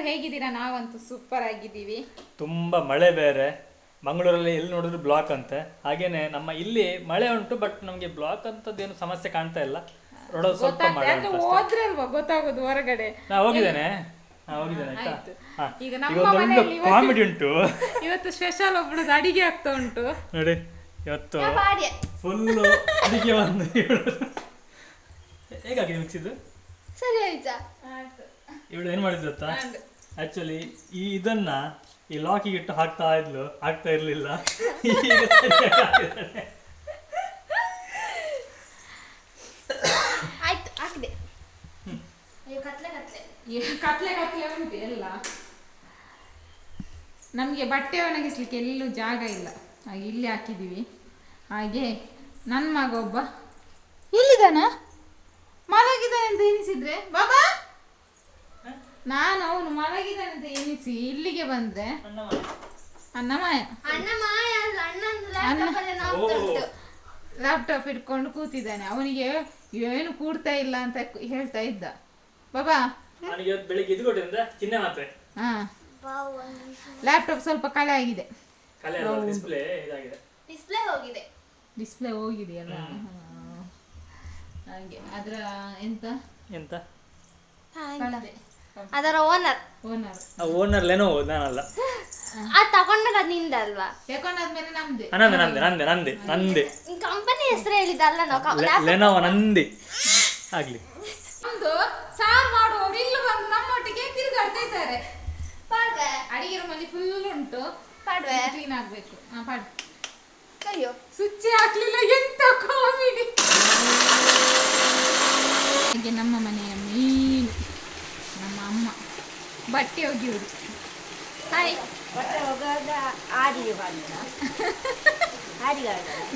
ಎಲ್ಲರೂ ಹೇಗಿದ್ದೀರಾ? ನಾವಂತೂ ಸೂಪರ್ ಆಗಿದ್ದೀವಿ. ತುಂಬ ಮಳೆ ಬೇರೆ. ಮಂಗಳೂರಲ್ಲಿ ಎಲ್ಲಿ ನೋಡಿದ್ರು ಬ್ಲಾಕ್ ಅಂತೆ. ಹಾಗೇನೆ ನಮ್ಮ ಇಲ್ಲಿ ಮಳೆ ಉಂಟು ಬಟ್ ನಮಗೆ ಬ್ಲಾಕ್ ಅಂತದ್ದೇನು ಸಮಸ್ಯೆ ಕಾಣ್ತಾ ಇಲ್ಲ. ರೋಡಲ್ಲಿ ಸ್ವಲ್ಪ ಮಳೆ ಉಂಟು ಗೊತ್ತಾಗೋದು ಹೊರಗಡೆ. ನಾ ಹೋಗಿದ್ದೇನೆ. ನಾ ಹೋಗಿದ್ದೇನೆ ಆಯ್ತಾ? ಆಯ್ತು. ಹಾ. ಈಗ ಈಗ ನಮ್ಮ ಒಂದು ಮನೆಯಲ್ಲಿ ಇವತ್ತು- ಕಾಮಿಡಿ ಉಂಟು. ಇವತ್ತು ಸ್ಪೆಷಲ್ ಒಬ್ಳದ್ದು ಅಡಿಗೆ ಆಗ್ತಾ ಉಂಟು. ನೋಡಿ ಇವತ್ತು ಫುಲ್ ಫುಲ್ಲು ಅಡಿಗೆ ಒಂದು ಹೇಗಾಗಿದೆ ಮಿಕ್ಸಿದ್ದು? ಸರಿ ಆಯ್ತಾ? ಇವಳು ಏನು ಮಾಡಿದ್ರು ಗೊತ್ತಾ? ಆಕ್ಚುಲಿ ಈ ಇದನ್ನ ಈ ಲಾಕಿಗೆ ಇಟ್ಟು ಹಾಕ್ತಾ ಇದ್ಲು ಹಾಕ್ತಾ ಇರ್ಲಿಲ್ಲ. ಆಯ್ತು ಹಾಕಿದೆ. ಅಯ್ಯೋ ಕತ್ಲೆ ಕತ್ಲೆ. ಈ ಕತ್ಲೆ ಕತ್ಲೆ ಉಂಟು ಎಲ್ಲ. ನಮಗೆ ಬಟ್ಟೆ ಒಣಗಿಸ್ಲಿಕ್ಕೆ ಎಲ್ಲೂ ಜಾಗ ಇಲ್ಲ. ಹಾಗೆ ಇಲ್ಲಿ ಹಾಕಿದೀವಿ. ಹಾಗೆ ನನ್ನ ಮಗ ಒಬ್ಬ ಇಲ್ಲಿದ್ದಾನ? ಮಲಗಿದ್ದಾನೆ ಅಂತ ಎನಿಸಿದ್ರೆ ಬಾಬಾ! ನಾನು ಅವನು ಮಲಗಿದ್ದಾನೆ ಅಂತ ಎನಿಸಿ ಇಲ್ಲಿಗೆ ಬಂದೆ. ಅನ್ನಮಾಯ ಲ್ಯಾಪ್ಟಾಪ್ ಇಟ್ಕೊಂಡು ಕೂತಿದ್ದಾನೆ. ಅವನಿಗೆ ಏನು ಕೂಡ್ತಾ ಇಲ್ಲ ಅಂತ ಹೇಳ್ತಾ ಇದ್ದ. ಬಾಬಾ. ನನಗೆ ಇವತ್ತು ಬೆಳಿಗ್ಗೆ ಇದು ಕೊಟ್ಟಿದ್ದ ಚಿನ್ನ ಮಾತ್ರೆ. ಹಾ. ಲ್ಯಾಪ್ಟಾಪ್ ಸ್ವಲ್ಪ ಕಳೆ ಆಗಿದೆ. ಡಿಸ್ಪ್ಲೇ ಇದಾಗಿದೆ. ಡಿಸ್ಪ್ಲೇ ಹೋಗಿದೆ. ಡಿಸ್ಪ್ಲೇ ಹೋಗಿದೆಯಲ್ಲ? ಹಾಗೆ. ಅದ್ರ ಎಂತ? ಎಂತ? ಅದರ ಓನರ್ ಓನರ್ ಓನರ್ ಲೆನೋ ನಾನಲ್ಲ. ಆ ತಗೊಂಡಾಗ ಅದ್ನಿಂದ ಅಲ್ವಾ ತಕೊಂಡಾದ್ಮೇಲೆ ನಮ್ದೆ ನಂದೆ ನಂದೆ ನಂದೆ ನಂದೆ ನಂದೆ. ಕಂಪನಿ ಹೆಸರು ಹೇಳಿದಲ್ಲ ನಾವು. ಲೆನೋವ ನಂದೆ. ಆಗ್ಲಿ. ಒಂದು ಸಾರು ಮಾಡುವವರು ಇಲ್ಲಿ ಬಂದು ನಮ್ಮೊಟ್ಟಿಗೆ ತಿರುಗಾಡ್ತಾ ಇದ್ದಾರೆ. ಪಾಡ್ವೆ. ಅಡಿಗೆ ರೂಮಲ್ಲಿ ಫುಲ್ ಉಂಟು. ಪಾಡ್ವೆ. ಕ್ಲೀನ್ ಆಗ್ಬೇಕು. ಆ ಪಾಡ್ ಅಯ್ಯೋ. ಸ್ವಿಚ್ ಹಾಕ್ಲಿಲ್ಲ. ಎಂತ ಕಾಮಿಡಿ ನಮ್ಮ ಮನೆಯ ಮೀನು. ಬಟ್ಟೆ ಒಗೆಯುವುದು. ಹಾಯ್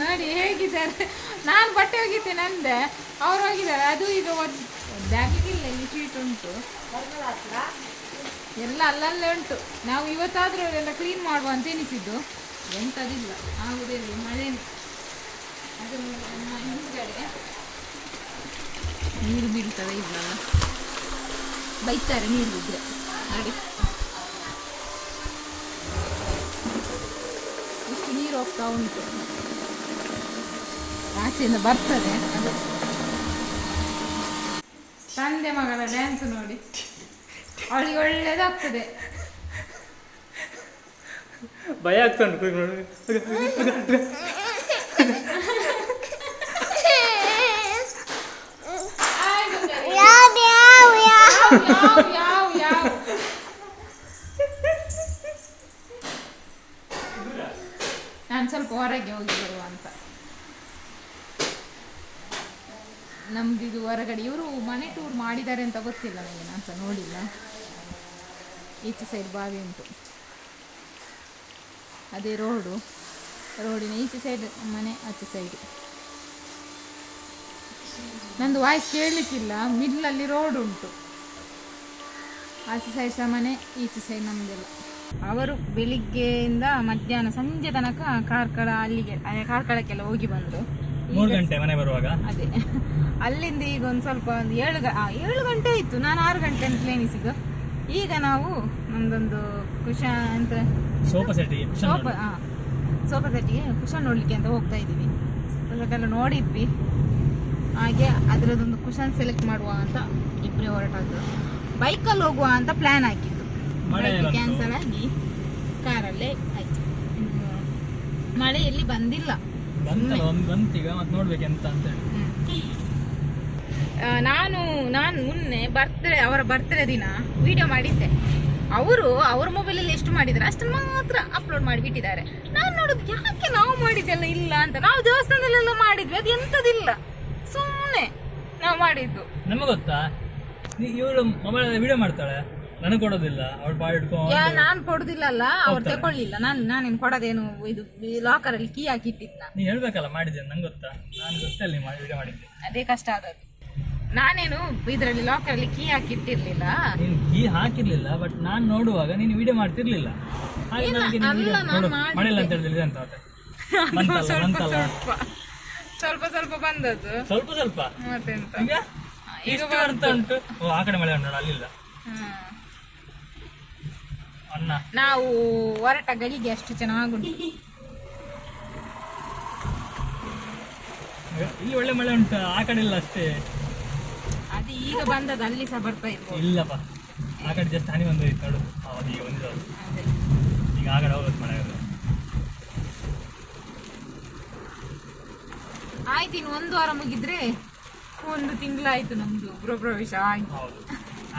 ನೋಡಿ ಹೇಗಿದ್ದಾರೆ? ನಾನು ಬಟ್ಟೆ ಒಗಿತೇನೆ ಅಂದೆ. ಅವ್ರು ಹೋಗಿದ್ದಾರೆ ಅದು ಇದು ಒದ್ದಾಗಲಿಕ್ಕಿಲ್ಲ ಇಲ್ಲಿ ಶೀಟ್ ಉಂಟು. ಎಲ್ಲ ಅಲ್ಲಲ್ಲೇ ಉಂಟು. ನಾವು ಇವತ್ತಾದರೂ ಎಲ್ಲ ಕ್ಲೀನ್ ಮಾಡುವ ಅಂತ ಎನಿಸಿದ್ದು ಎಂಥದಿಲ್ಲ ಆಗುದಿಲ್ಲ ಮಳೆ ಅದು ನಮ್ಮ ಹಿಂದ್ಗಡೆ. ನೀರು ಬೀಳ್ತದೆ ಇಲ್ಲ ಬೈತಾರೆ ನೀರು ಬಿದ್ದರೆ ನೋಡಿ ಇಷ್ಟು ನೀರು ಹೋಗ್ತಾ ಉಂಟು. ಆಚೆಯಿಂದ ಬರ್ತದೆ. ಅದು ತಂದೆ ಮಗಳ ಡ್ಯಾನ್ಸ್ ನೋಡಿ. ಅವಳಿಗೆ ಒಳ್ಳೇದಾಗ್ತದೆ. ಭಯ ಆಗ್ತಾ ಉಂಟು ಕೂಗಿ ನೋಡಿ. ಹೊರಗೆ ಹೋಗಿ ಬರುವ ಅಂತ. ನಮ್ದಿದು ಹೊರಗಡೆ, ಇವರು ಮನೆ ಟೂರ್ ಮಾಡಿದ್ದಾರೆ ಅಂತ ಗೊತ್ತಿಲ್ಲ ನನಗೆ ನಾನು ನೋಡಿಲ್ಲ. ಈಚೆ ಸೈಡ್ ಬಾವಿ ಉಂಟು. ಅದೇ ರೋಡು ರೋಡಿನ ಈಚೆ ಸೈಡ್ ಮನೆ ಆಚೆ ಸೈಡ್ ನಂದು ವಾಯ್ಸ್ ಕೇಳಲಿಕ್ಕಿಲ್ಲ ಮಿಡ್ಲಲ್ಲಿ ರೋಡ್ ಉಂಟು. ಆಚೆ ಸೈಡ್ ಸಹ ಮನೆ, ಈಚೆ ಸೈಡ್ ನಮ್ಮದೆಲ್ಲ ಅವರು ಬೆಳಿಗ್ಗೆಯಿಂದ ಮಧ್ಯಾಹ್ನ ಸಂಜೆ ತನಕ ಕಾರ್ಕಳ ಅಲ್ಲಿಗೆ ಕಾರ್ಕಳಕ್ಕೆಲ್ಲ ಹೋಗಿ ಬಂದರು. ಮೂರು ಗಂಟೆ ಮನೆ ಬರುವಾಗ? ಅದೇ. ಅಲ್ಲಿಂದ ಈಗ ಒಂದು ಸ್ವಲ್ಪ ಒಂದು ಏಳು ಗ ಏಳು ಗಂಟೆ ಆಯಿತು. ನಾನು ಆರು ಗಂಟೆ ಅಂತ ಎನಿಸಿದ್ದು ಈಗ ನಾವು ಒಂದೊಂದು ಕುಶ ಅಂತ ಸೋಫಾ ಸೆಟ್ಟಿಗೆ ಸೋಫಾ ಹಾಂ ಸೋಫಾ ಸೆಟ್ಟಿಗೆ ಕುಶನ್ ನೋಡ್ಲಿಕ್ಕೆ ಅಂತ ಹೋಗ್ತಾ ಇದ್ದೀವಿ. ಸೆಟ್ಟೆಲ್ಲ ನೋಡಿದ್ವಿ. ಹಾಗೆ ಅದರದ್ದೊಂದು ಕುಶನ್ ಸೆಲೆಕ್ಟ್ ಮಾಡುವ ಅಂತ ಇಬ್ಬರೇ ಹೊರಟಾದ್ರು. ಬೈಕಲ್ಲಿ ಹೋಗುವ ಅಂತ ಪ್ಲ್ಯಾನ್ ಬಂತು. ಕ್ಯಾನ್ಸಲ್ ಆಗಿ ಕಾರಲ್ಲೇ ಆಯ್ತು. ಮಳೆ ಎಲ್ಲಿ ಬಂದಿಲ್ಲ. ಬಂತೀಗ ಮತ್ತೆ ಅಂತ ಹೇಳಿ. ನಾನು ನಾನು ಮೊನ್ನೆ ಬರ್ತ್ಡೇ ಅವರ ಬರ್ತ್ಡೇ ದಿನ ವಿಡಿಯೋ ಮಾಡಿದ್ದೆ. ಅವರು ಅವ್ರ ಮೊಬೈಲಲ್ಲಿ ಎಷ್ಟು ಮಾಡಿದ್ದಾರೆ ಅಷ್ಟು ಮಾತ್ರ ಅಪ್ಲೋಡ್ ಮಾಡಿಬಿಟ್ಟಿದ್ದಾರೆ. ನಾನು ನೋಡುದು ಯಾಕೆ ನಾವು ಮಾಡಿದ್ದೆಲ್ಲ ಇಲ್ಲ ಅಂತ? ನಾವು ದೇವಸ್ಥಾನದಲ್ಲೆಲ್ಲ ಮಾಡಿದ್ವಿ ಅದು ಎಂಥದಿಲ್ಲ ಸುಮ್ಮನೆ ನಾವು ಮಾಡಿದ್ದು. ನಮಗೆ ಗೊತ್ತಾ? ಇವಳು ಮೊಬೈಲ್ ವಿಡಿಯೋ ಮಾಡ್ತಾಳೆ. ನನಗೆ ಕೊಡೋದಿಲ್ಲ. ಅವಳು ಬಾಯ್ ಇಟ್ಕೊಂಡು ನಾನು ಕೊಡುದಿಲ್ಲ ಅಲ್ಲ ಅವ್ರು ತಕೊಳ್ಳಿಲ್ಲ ನಾನು ನಾನೇನು ಕೊಡೋದೇನು ಇದು ಲಾಕರ್ ಅಲ್ಲಿ ಕೀ ಹಾಕಿ ಇಟ್ಟಿದ್ನ ನೀ ಹೇಳ್ಬೇಕಲ್ಲ ಮಾಡಿದ್ದೇನೆ? ನಂಗೆ ಗೊತ್ತಾ? ನಾನು ಗೊತ್ತಲ್ಲ ನೀವು ವಿಡಿಯೋ ಮಾಡಿದ್ದೆ ಅದೇ ಕಷ್ಟ ಆದದ್ದು. ನಾನೇನು ಇದರಲ್ಲಿ ಲಾಕರ್ ಅಲ್ಲಿ ಕೀ ಹಾಕಿ ಇಟ್ಟಿರ್ಲಿಲ್ಲ ನೀನು ಕೀ ಹಾಕಿರ್ಲಿಲ್ಲ ಬಟ್ ನಾನು ನೋಡುವಾಗ ನೀನು ವಿಡಿಯೋ ಮಾಡ್ತಿರ್ಲಿಲ್ಲ. ಹಾಗೆ ನನಗೆ ನೀನು video ನೋಡು, ಮಾಡಿಲ್ಲ ಅಂತ ಹೇಳಿದ್ರೆ ಅಂತ ಬಂತಲ್ಲ ಸ್ವಲ್ಪ ಬಂತಲ್ಲ. ಸ್ವಲ್ಪ ಸ್ವಲ್ಪ ಬಂದದ್ದು. ಸ್ವಲ್ಪ ಸ್ವಲ್ಪ. ಮತ್ತೆಂತ? ಈಗ ಈಗ ಎಷ್ಟು ಬರ್ತಾ ಉಂಟು. ಓ ಆ ಕಡೆ ಮಳೆ ಉಂಟು ಅಲ್ಲಿಲ್ಲ. ಹ್ಮ್. ನಾವು ಹೊರಟ ಗಳಿಗೆ ಅಷ್ಟು ಚೆನ್ನಾಗುಂಟು. ಇಲ್ಲಿ ಒಳ್ಳೆ ಮಳೆ ಉಂಟು ಆ ಕಡೆ ಇಲ್ಲ ಅಷ್ಟೇ. ಅದು ಈಗ ಬಂದದ ಅಲ್ಲಿ ಸಹ ಬರ್ತಾ ಇತ್ತು ಇಲ್ಲಪ್ಪ ಆ ಕಡೆ ಜಸ್ಟ್ ಹನಿ ನೋಡು. ಹೌದು ಈಗ ಒಂದು ಈಗ ಆ ಕಡೆ ಹೋಗುತ್ತೆ ಮಳೆ. ಆಯ್ತು ಇನ್ನು ಒಂದು ವಾರ ಮುಗಿದ್ರೆ ಒಂದು ತಿಂಗಳಾಯ್ತು ನಮ್ದು ಗೃಹ ಪ್ರವೇಶ. ಆಯ್ತು ಹೌದು.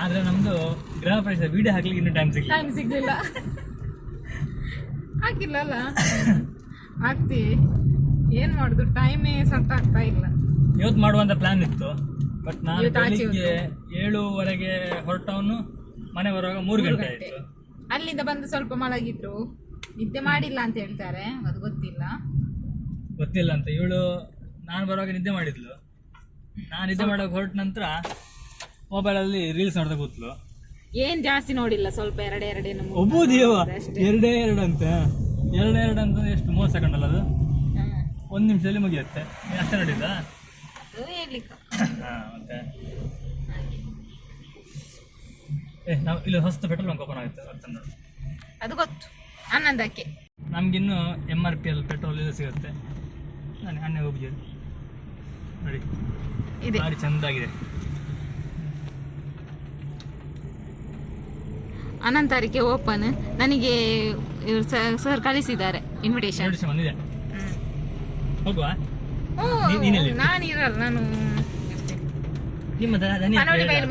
ಆದ್ರೆ ನಮ್ದು ಗೃಹ ಪ್ರವೇಶ ವಿಡಿಯೋ ಹಾಕ್ಲಿಕ್ಕೆ ಇನ್ನೂ ಟೈಮ್ ಸಿಗಲಿಲ್ಲ. ಟೈಮ್ ಸಿಗ್ಲಿಲ್ಲ. ಹಾಕಿಲ್ಲ ಅಲ್ಲ ಹಾಕ್ತಿ ಏನ್ ಮಾಡುದು? ಟೈಮೇ ಸಟ್ ಆಗ್ತಾ ಇಲ್ಲ. ಇವತ್ತು ಮಾಡುವಂತ ಪ್ಲಾನ್ ಇತ್ತು. ಬಟ್ ನಾನು ಇವತ್ತು ಆಚೆ ಬೆಳಿಗ್ಗೆ ಏಳುವರೆಗೆ ಹೊರಟವನು ಮನೆ ಬರುವಾಗ ಮೂರು ಗಂಟೆ ಗಂಟೆ. ಆಯ್ತು. ಅಲ್ಲಿಂದ ಬಂದು ಸ್ವಲ್ಪ ಮಲಗಿದ್ರು. ನಿದ್ದೆ ಮಾಡಿಲ್ಲ ಅಂತ ಹೇಳ್ತಾರೆ ಅದು ಗೊತ್ತಿಲ್ಲ. ಗೊತ್ತಿಲ್ಲ ಅಂತ. ಇವಳು ನಾನು ಬರುವಾಗ ನಿದ್ದೆ ಮಾಡಿದ್ಲು. ನಾನು ನಿದ್ದೆ ಮಾಡೋಕೆ ಹೊರಟ ನಂತರ ಮೊಬೈಲಲ್ಲಿ ರೀಲ್ಸ್ ನೋಡ್ತಾ ಕೂತ್ಲು. ಏನ್ ಜಾಸ್ತಿ ನೋಡಿಲ್ಲ ಸ್ವಲ್ಪ ಎರಡೆ ಎರಡೇ ಒಬ್ಬೋದಿಯವ ಒಬ್ಬು ದೇವ. ಎರಡೇ ಎರಡು ಅಂತ. ಎರಡೇ ಎರಡು ಅಂತ ಎಷ್ಟು ಮೂವತ್ತು ಸೆಕೆಂಡ್ ಅಲ್ಲ ಅದು? ಒಂದ್ ನಿಮಿಷದಲ್ಲಿ ಮುಗಿಯುತ್ತೆ. ನೀನ್ ಅಷ್ಟೇ ನೋಡಿದ್ದ? ಹಾಂ ಮತ್ತೆ? ಏ ನಾವು ಇಲ್ಲಿ ಹೊಸ್ತು ಪೆಟ್ರೋಲ್ ಬಂಕ್ ಓಪನ್ ಆಗುತ್ತೆ ನೋಡಿ ಅದು ಗೊತ್ತು. ಹನ್ನೊಂದಕ್ಕೆ. ನಮಗಿನ್ನು M R P L petrol ಇದು ಸಿಗುತ್ತೆ. ನಾನು ಅಣ್ಣೆ ಹೋಗಿ ನೋಡಿ. ಇದೆ. ಭಾರಿ ಚೆಂದಾಗಿದೆ. ಹನ್ನೊಂದು ತಾರೀಕೆ ಓಪನ್ ನನಗೆ ಇವ್ರು ಸರ್ ಕಳಿಸಿದ್ದಾರೆ ಇನ್ವಿಟೇಷನ್ ನಾನಿರಲ್ಲ ನಾನು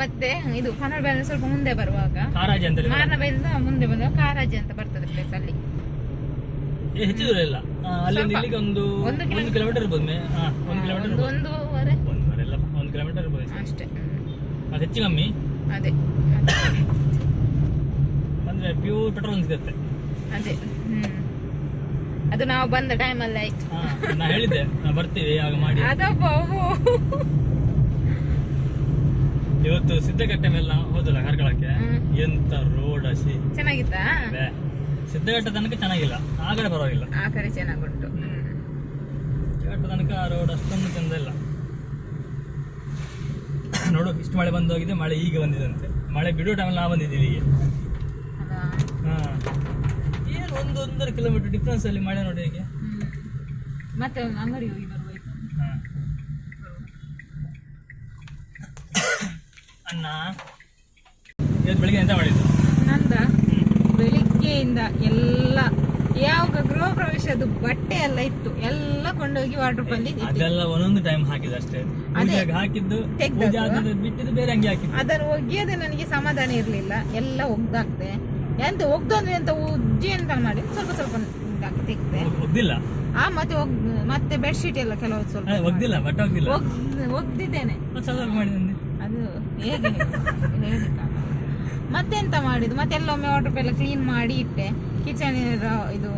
ಮತ್ತೆ ಇದು ಕನ್ನಡ ಬೈಲ್ ಸ್ವಲ್ಪ ಮುಂದೆ ಬರುವಾಗ. ಮಾರನ ಬೈಲಿಂದ ಮುಂದೆ ಬಂದಾಗ ಕಾರಾಜಿ ಅಂತ ಬರ್ತದೆ ಪ್ಲೇಸ್ ಅಲ್ಲಿ. ಹೆಚ್ಚು ದೂರ ಇಲ್ಲ. ಅಲ್ಲಿಂದ ಇಲ್ಲಿಗೆ ಒಂದು ಒಂದು ಒಂದು ಕಿಲೋಮೀಟರ್ ಇರ್ಬೋದು ಒಂದು ಕಿಲೋಮೀಟರ್ ಒಂದು ಇರ್ಬೋದು. ಒಂದೂವರೆ. ಒಂದೂವರೆ ಇಲ್ಲ ಒಂದು ಕಿಲೋಮೀಟರ್ ಇರ್ಬೋದು ಅಷ್ಟೇ. ಹ್ಮ್. ಅದು ಹೆಚ್ಚು ಕಮ್ಮಿ? ಅದೇ. ಪ್ಯೂರ್ ಪೆಟ್ರೋಲ್ ಸಿಗುತ್ತೆ. ಅದೇ ಹ್ಮ್. ಅದು ನಾವು ಬಂದ ಟೈಮಲ್ಲಿ ಆಯ್ತು. ಹಾ ನಾ ಹೇಳಿದ್ದೆ ನಾ ಬರ್ತೀವಿ ಆಗ ಮಾಡಿ ಅದಪ್ಪ ಅವು. ಇವತ್ತು ಸಿದ್ದಘಟ್ಟೆ ಮೇಲೆ ನಾವು ಹೋದಲ್ಲ ಕಾರ್ಕಳಕ್ಕೆ? ಹ್ಮ್. ಎಂತ ರೋಡ್ ಹಸಿ. ಚೆನ್ನಾಗಿತ್ತಾ? ಸಿದ್ದಗಟ್ಟೆ ತನಕ ಚೆನ್ನಾಗಿಲ್ಲ. ಆ ಕಡೆ ಪರವಾಗಿಲ್ಲ. ಆ ಕಡೆ ಚೆನ್ನಾಗುಂಟು. ಹ್ಮ್. ತನಕ ತನಕ ರೋಡ್ ಅಷ್ಟೊಂದು ಚಂದ ಇಲ್ಲ ನೋಡು ಇಷ್ಟು ಮಳೆ ಬಂದೋಗಿದೆ ಮಳೆ ಈಗ ಬಂದಿದಂತೆ ಮಳೆ ಬಿಡೋ ಟೈಮಲ್ಲಿ ನಾವು ಬಂದಿದ್ದೀವಿ ಇಲ್ಲಿಗೆ? ಹಾ ಏನು ಒಂದು ಒಂದೂವರೆ ಕಿಲೋಮೀಟರ್ ಡಿಫ್ರೆನ್ಸ್ ಅಲ್ಲಿ ಮಳೆ ನೋಡಿ ಹೇಗೆ. ಮತ್ತೆ ಅಂಗಡಿ ಹೋಗಿ ಬರ್ಬೇಕು ಅಣ್ಣ ಇವತ್ತು ಬೆಳಿಗ್ಗೆ ಎಂತ ಮಾಡಿದ್ದು? ನಂದ ಬೆಳಿಗ್ಗೆಯಿಂದ ಎಲ್ಲ ಯಾವಾಗ ಗೃಹ ಪ್ರವೇಶದ ಬಟ್ಟೆ ಎಲ್ಲ ಇತ್ತು. ಎಲ್ಲ ಕೊಂಡೋಗಿ ವಾಟರ್ ಇಟ್ಟಿದ್ದೆ. ಅದೆಲ್ಲ ಒಂದೊಂದು ಟೈಮ್ ಹಾಕಿದ್ದು ಅಷ್ಟೇ. ಪೂಜೆಗೆ ಹಾಕಿದ್ದು ಬಿಟ್ಟಿದ್ದು ಬೇರೆ ಅದನ್ನ ಹಾಕಿದ್ದು. ಅದನ್ನು ಒಗೆಯದೆ ನನಗೆ ಸಮಾಧಾನ ಇರಲಿಲ್ಲ. ಎಲ್ಲ ಒಗ್ದಾಕ್ದೆ. ಎಂತ ಒಗ್ದು ಅಂದ್ರೆ ಎಂತ ಉಜ್ಜಿ ಅಂತ ಮಾಡಿ ಸ್ವಲ್ಪ ಸ್ವಲ್ಪ ತೆಗ್ದೆ. ಒಗ್ದಿಲ್ಲ? ಆ ಮತ್ತೆ ಒಗ್ ಮತ್ತೆ ಬೆಡ್ಶೀಟ್ ಎಲ್ಲ ಕೆಲವು ಸ್ವಲ್ಪ ಒಗ್ದಿಲ್ಲ ಒಗ್ದಿದ್ದೇನೆ. ಅದು ಹೇಗೆ. ಮತ್ತೆಂತ ಮಾಡಿದ್ದು? ಮತ್ತೆ ಎಲ್ಲೊಮ್ಮೆ ವಾಟರ್ ಎಲ್ಲ ಕ್ಲೀನ್ ಮಾಡಿ ಇಟ್ಟೆ. ಕಿಚನ್ ಇದು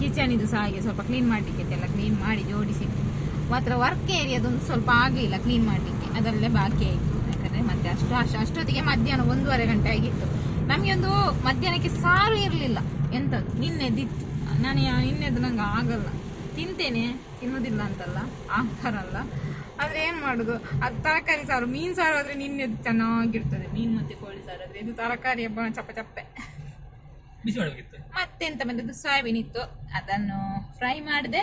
ಕಿಚನ್ ಇದು ಸಹ ಹಾಗೆ ಸ್ವಲ್ಪ ಕ್ಲೀನ್ ಮಾಡಲಿಕ್ಕೆ ಎಲ್ಲ ಕ್ಲೀನ್ ಮಾಡಿ ಜೋಡಿಸಿ ಮಾತ್ರ ವರ್ಕ್ ಏರಿಯಾದೊಂದು ಸ್ವಲ್ಪ ಆಗಲಿಲ್ಲ ಕ್ಲೀನ್ ಮಾಡಲಿಕ್ಕೆ. ಅದರಲ್ಲೇ ಬಾಕಿ ಆಯಿತು. ಯಾಕಂದರೆ ಮತ್ತೆ ಅಷ್ಟು ಅಷ್ಟು ಅಷ್ಟೊತ್ತಿಗೆ ಮಧ್ಯಾಹ್ನ ಒಂದೂವರೆ ಗಂಟೆ ಆಗಿತ್ತು. ನಮಗೆ ಒಂದು ಮಧ್ಯಾಹ್ನಕ್ಕೆ ಸಾರು ಇರಲಿಲ್ಲ. ಎಂಥದ್ದು ನಿನ್ನೆದಿತ್ತು ನಾನು ನಿನ್ನೆದು ನಂಗೆ ಆಗಲ್ಲ. ತಿಂತೇನೆ ತಿನ್ನೋದಿಲ್ಲ ಅಂತಲ್ಲ. ಆಗ್ತಾರಲ್ಲ ಆದ್ರೆ ಏನ್ ಮಾಡುದು? ಅದು ತರಕಾರಿ ಸಾರು ಮೀನ್ ಸಾರು ಆದ್ರೆ ನಿನ್ನೆದು ಚೆನ್ನಾಗಿರ್ತದೆ. ಮೀನ್ ಮತ್ತೆ ಕೋಳಿ ಸಾರು ಆದ್ರೆ. ಇದು ತರಕಾರಿ ಹಬ್ಬ ಚಪ್ಪ ಚಪ್ಪೆ. ಬಿಸಿ ಮಾಡಬೇಕಿತ್ತು. ಮತ್ತೆಂತ ಬಂದದ್ದು? ಸೋಯಾಬೀನ್ ಇತ್ತು. ಅದನ್ನು ಫ್ರೈ ಮಾಡಿದೆ.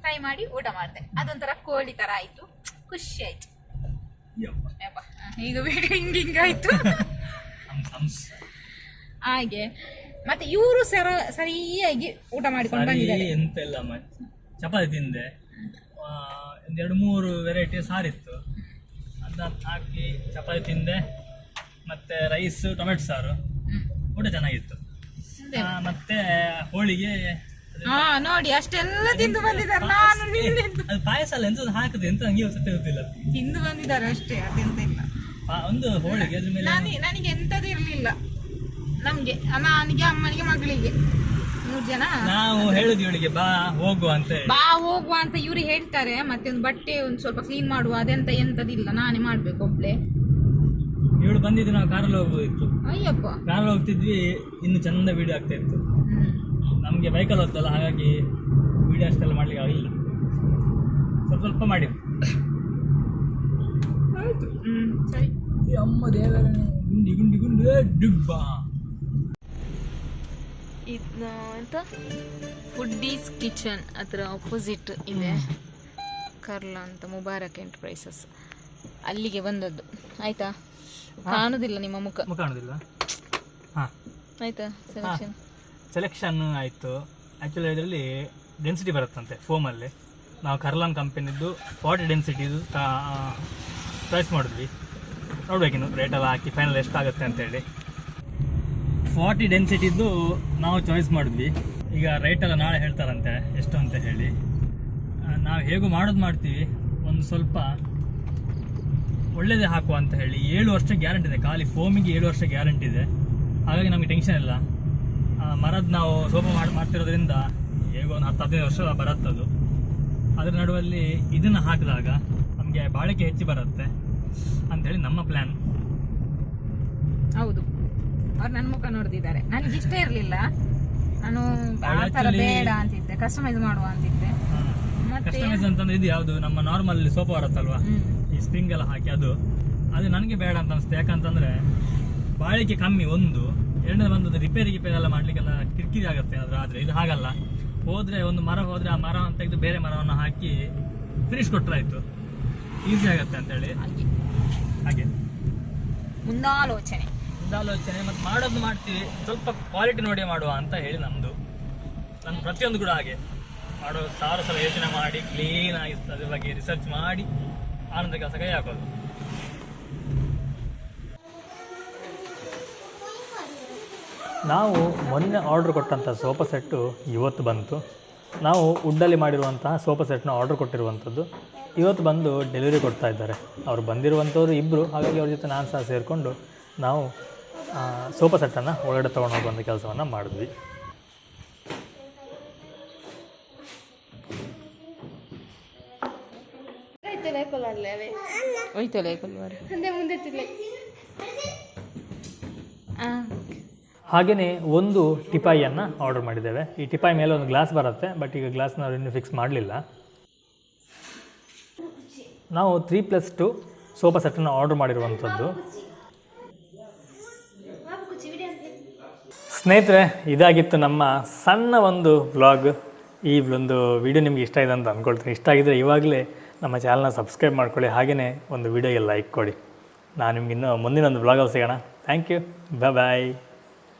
ಫ್ರೈ ಮಾಡಿ ಊಟ ಮಾಡಿದೆ. ಅದೊಂಥರ ಕೋಳಿ ತರ ಆಯ್ತು. ಖುಷಿ ಆಯ್ತು. ಈಗ ಬೇಡ ಹಿಂಗೆ ಹಿಂಗಾಯ್ತು ಹಂಸ್ ಹಾಗೆ. ಮತ್ತೆ ಇವರು ಸರ ಸರಿಯಾಗಿ ಊಟ ಮಾಡಿಕೊಂಡು ಬಂದಿದ್ದಾರೆ. ಎಂತ ಇಲ್ಲ ಅಮ್ಮ ಚಪಾತಿ ತಿಂದೆ. ಆ, ಒಂದೆರಡು ಮೂರು ವೆರೈಟಿ ಸಾರಿತ್ತು. ಅದನ್ನ ಹಾಕಿ ಚಪಾತಿ ತಿಂದೆ. ಮತ್ತೆ ರೈಸ್ ಟೊಮೆಟೊ ಸಾರು. ಊಟ ಚೆನ್ನಾಗಿತ್ತು. ಆ, ಮತ್ತೆ ಹೋಳಿಗೆ. ಹಾ ನೋಡಿ ಅಷ್ಟೆಲ್ಲ ತಿಂದು ಬಂದಿದ್ದಾರೆ. ನಾನು ಅದು ಪಾಯಸ ಅಲ್ಲ ಎಂತ ಹಾಕುದು. ಎಂತ ನಂಗೆ ಸತ್ಯ ಗೊತ್ತಿಲ್ಲ. ತಿಂದು ಬಂದಿದ್ದಾರೆ ಅಷ್ಟೇ ಅದೆಂತ ಇಲ್ಲ. ಪಾ- ಒಂದು ಹೋಳಿಗೆ ಅದ್ರ ಮೇಲೆ ನಾನು ನನಗೆ ಎಂತದ್ದು ಇರ್ಲಿಲ್ಲ ನಮ್ಗೆ ನನಗೆ ಅಮ್ಮನಿಗೆ ಮಗಳಿಗೆ. ಮೂರ್ ಜನ? ನಾವು ಹೇಳುದು ಇವಳಿಗೆ ಬಾ ಹೋಗುವ ಅಂತ ಹೇಳಿ. ಬಾ ಹೋಗುವ ಅಂತ ಇವ್ರು ಹೇಳ್ತಾರೆ. ಮತ್ತೆ ಒಂದು ಬಟ್ಟೆ ಒಂದು ಸ್ವಲ್ಪ ಕ್ಲೀನ್ ಮಾಡುವ ಅದೆಂತ ಎಂತದಿಲ್ಲ ನಾನೇ ಮಾಡ್ಬೇಕು ಒಬ್ಳೆ. ಇವಳು ಬಂದಿದ್ದು ನಾವು ಕಾರಲ್ಲಿ ಹೋಗ್ಬೋದಿತ್ತು. ಅಯ್ಯಪ್ಪ. ಕಾರಲ್ಲಿ ಹೋಗ್ತಿದ್ವಿ ಇನ್ನು ಚಂದ ವಿಡಿಯೋ ಆಗ್ತಾ ಇತ್ತು. ನಮ್ಗೆ ನಮಗೆ ಬೈಕಲ್ಲಿ ಹೋಗ್ತಲ್ಲ ಹಾಗಾಗಿ ವಿಡಿಯೋ ಅಷ್ಟೆಲ್ಲ ಮಾಡ್ಲಿಕ್ಕೆ ಆಗಿಲ್ಲ. ಸ್ವಲ್ಪ ಸ್ವಲ್ಪ ಮಾಡಿ. ಆಯ್ತು ಹ್ಮ್ ಸರಿ. ಅಮ್ಮ ದೇವರ ಗುಂಡಿ ಗುಂಡಿ ಡಿಬ್ಬ ಇದು ಅಂತ ಫುಡ್ಡೀಸ್ ಕಿಚನ್ ಅದರ ಅಪೋಸಿಟ್ ಇದೆ. ಕರ್ಲಾ ಅಂತ ಮುಬಾರಕ್ ಎಂಟರ್ಪ್ರೈಸಸ್. ಅಲ್ಲಿಗೆ ಬಂದದ್ದು. ಆಯ್ತಾ? ಕಾಣುದಿಲ್ಲ ನಿಮ್ಮ ಮುಖ. ಮುಖ ಕಾಣುದಿಲ್ಲ. ಹಾಂ. ಆಯ್ತಾ? ಸೆಲೆಕ್ಷನ್ ಸೆಲೆಕ್ಷನ್ ಆಯಿತು. ಆ್ಯಕ್ಚುಲಿ ಇದರಲ್ಲಿ ಡೆನ್ಸಿಟಿ ಬರುತ್ತಂತೆ ಫೋಮಲ್ಲಿ ನಾವು ಕರ್ಲಾನ್ ಕಂಪನಿದ್ದು ಫಾರ್ಟಿ ಡೆನ್ಸಿಟಿದು ಚಾಯ್ಸ್ ಮಾಡಿದ್ವಿ. ನೋಡ್ಬೇಕಿನ್ನು ರೇಟೆಲ್ಲ ಹಾಕಿ ಫೈನಲ್ ಎಷ್ಟಾಗುತ್ತೆ ಅಂತೇಳಿ. ಫಾರ್ಟಿ ಡೆನ್ಸಿಟಿದ್ದು ನಾವು ಚಾಯ್ಸ್ ಮಾಡಿದ್ವಿ. ಈಗ ರೇಟೆಲ್ಲ ನಾಳೆ ಹೇಳ್ತಾರಂತೆ, ಎಷ್ಟು ಅಂತ ಹೇಳಿ. ನಾವು ಹೇಗೂ ಮಾಡೋದು ಮಾಡ್ತೀವಿ. ಒಂದು ಸ್ವಲ್ಪ ಒಳ್ಳೇದೇ ಹಾಕುವ ಅಂತ ಹೇಳಿ. ಏಳು ವರ್ಷ ಗ್ಯಾರಂಟಿ ಇದೆ. ಖಾಲಿ ಫೋಮಿಗೆ ಏಳು ವರ್ಷ ಗ್ಯಾರಂಟಿ ಇದೆ. ಹಾಗಾಗಿ ನಮಗೆ ಟೆನ್ಷನ್ ಇಲ್ಲ. ಮರದ ನಾವು ಸೋಪ ಮಾಡಿ, ಮಾಡ್ತಿರೋದ್ರಿಂದ ಹೇಗೋ ಒಂದು ಹತ್ತು ಹದಿನೈದು ವರ್ಷ ಬರುತ್ತದು. ಅದರ ನಡುವಲ್ಲಿ ಇದನ್ನು ಹಾಕಿದಾಗ ನಮಗೆ ಬಾಳಿಕೆ ಹೆಚ್ಚು ಬರುತ್ತೆ. ಅಂತೇಳಿ ನಮ್ಮ ಪ್ಲಾನ್ ಹೌದು. ಅವ್ರು ನನ್ನ ಮುಖ ನೋಡ್ತಿದ್ದಾರೆ. ನನಗೆ ಇಷ್ಟ ಇರಲಿಲ್ಲ. ನಾನು ಆ ಥರ actually- ಬೇಡ ಅಂತಿದ್ದೆ. ಕಸ್ಟಮೈಸ್ ಮಾಡುವ ಅಂತಿದ್ದೆ. ಮತ್ತೆ? ಕಸ್ಟಮೈಸ್ ಅಂತಂದ್ರೆ ಇದು ಯಾವುದು? ನಮ್ಮ ನಾರ್ಮಲ್ ಸೋಫಾ ಬರುತ್ತಲ್ವಾ. ಈ ಸ್ಪ್ರಿಂಗ್ ಎಲ್ಲ ಹಾಕಿ ಅದು. ಅದು ನನಗೆ ಬೇಡ ಅಂತ ಅನಿಸ್ತು ಯಾಕಂತಂದ್ರೆ ಬಾಳಿಕೆ ಕಮ್ಮಿ ಒಂದು. ಎರಡನೇ ಬಂದದ್ದು ರಿಪೇರಿ ಗಿಪೇರಿ ಎಲ್ಲ ಮಾಡ್ಲಿಕ್ಕೆಲ್ಲ ಕಿರಿಕಿರಿ ಆಗುತ್ತೆ ಅದ್ರ ಆದ್ರೆ ಇದು ಹಾಗಲ್ಲ. ಹೋದ್ರೆ ಒಂದು ಮರ ಹೋದ್ರೆ ಆ ಮರವನ್ನು ತೆಗೆದು ಬೇರೆ ಮರವನ್ನು ಹಾಕಿ ಫಿನಿಶ್ ಕೊಟ್ಟರಾಯ್ತು ಈಸಿ ಆಗುತ್ತೆ ಅಂತೇಳಿ. ಹಾಗೆ. ಮುಂದಾಲೋಚನೆ. ಮುಂದಾಲೋಚನೆ ಮತ್ತು ಮಾಡೋದು ಮಾಡ್ತೀವಿ. ಸ್ವಲ್ಪ ಕ್ವಾಲಿಟಿ ನೋಡಿ ಮಾಡುವ ಅಂತ ಹೇಳಿ ನಮ್ಮದು ನನ್ನ ಪ್ರತಿಯೊಂದು ಕೂಡ ಹಾಗೆ. ಮಾಡೋ ಸಾವಿರ ಸಲ ಯೋಚನೆ ಮಾಡಿ ಕ್ಲೀನ್ ಆಗಿ ಅದ್ರ ಬಗ್ಗೆ ರಿಸರ್ಚ್ ಮಾಡಿ ಆನಂದ ಕೆಲಸ ಕೈ ಹಾಕೋದು. ನಾವು ಮೊನ್ನೆ ಆರ್ಡ್ರ್ ಕೊಟ್ಟಂಥ ಸೋಫಾ ಸೆಟ್ಟು ಇವತ್ತು ಬಂತು. ನಾವು ವುಡ್ಡಲ್ಲಿ ಮಾಡಿರುವಂತಹ ಸೋಫಾ ಸೆಟ್ನ ಆರ್ಡರ್ ಕೊಟ್ಟಿರುವಂಥದ್ದು. ಇವತ್ತು ಬಂದು ಡೆಲಿವರಿ ಕೊಡ್ತಾ ಇದ್ದಾರೆ. ಅವರು ಬಂದಿರುವಂಥವ್ರು ಇಬ್ಬರು ಹಾಗಾಗಿ ಅವ್ರ ಜೊತೆ ನಾನು ಸಹ ಸೇರಿಕೊಂಡು ನಾವು ಸೋಫಾ ಸೆಟ್ಟನ್ನು ಒಳಗಡೆ ತೊಗೊಂಡು ಹೋಗುವಂಥ ಕೆಲಸವನ್ನು ಮಾಡಿದ್ವಿ. ಮುಂದೆ ಹಾಗೆಯೇ ಒಂದು ಟಿಪಾಯಿಯನ್ನು ಆರ್ಡರ್ ಮಾಡಿದ್ದೇವೆ. ಈ ಟಿಪಾಯಿ ಮೇಲೆ ಒಂದು ಗ್ಲಾಸ್ ಬರುತ್ತೆ ಬಟ್ ಈಗ ಗ್ಲಾಸ್ನ ಅವ್ರು ಇನ್ನೂ ಫಿಕ್ಸ್ ಮಾಡಲಿಲ್ಲ. ನಾವು ತ್ರೀ ಪ್ಲಸ್ ಟು ಸೋಫಾ ಸೆಟ್ಟನ್ನು ಆರ್ಡರ್ ಮಾಡಿರುವಂಥದ್ದು. ಸ್ನೇಹಿತರೆ, ಇದಾಗಿತ್ತು ನಮ್ಮ ಸಣ್ಣ ಒಂದು ವ್ಲಾಗ್ ಈ ಒಂದು ವಿಡಿಯೋ ನಿಮ್ಗೆ ಇಷ್ಟ ಇದೆ ಅಂತ ಅಂದ್ಕೊಳ್ತೀನಿ ಇಷ್ಟ ಆಗಿದ್ದರೆ ಇವಾಗಲೇ ನಮ್ಮ ಚಾನಲ್ನ ಸಬ್ಸ್ಕ್ರೈಬ್ ಮಾಡ್ಕೊಳ್ಳಿ. ಹಾಗೆಯೇ ಒಂದು ವಿಡಿಯೋಗೆ ಲೈಕ್ ಕೊಡಿ. ನಾನು ನಿಮಗಿನ್ನೂ ಮುಂದಿನ ಒಂದು ವ್ಲಾಗಲ್ಲಿ ಸಿಗೋಣ. Thank you bye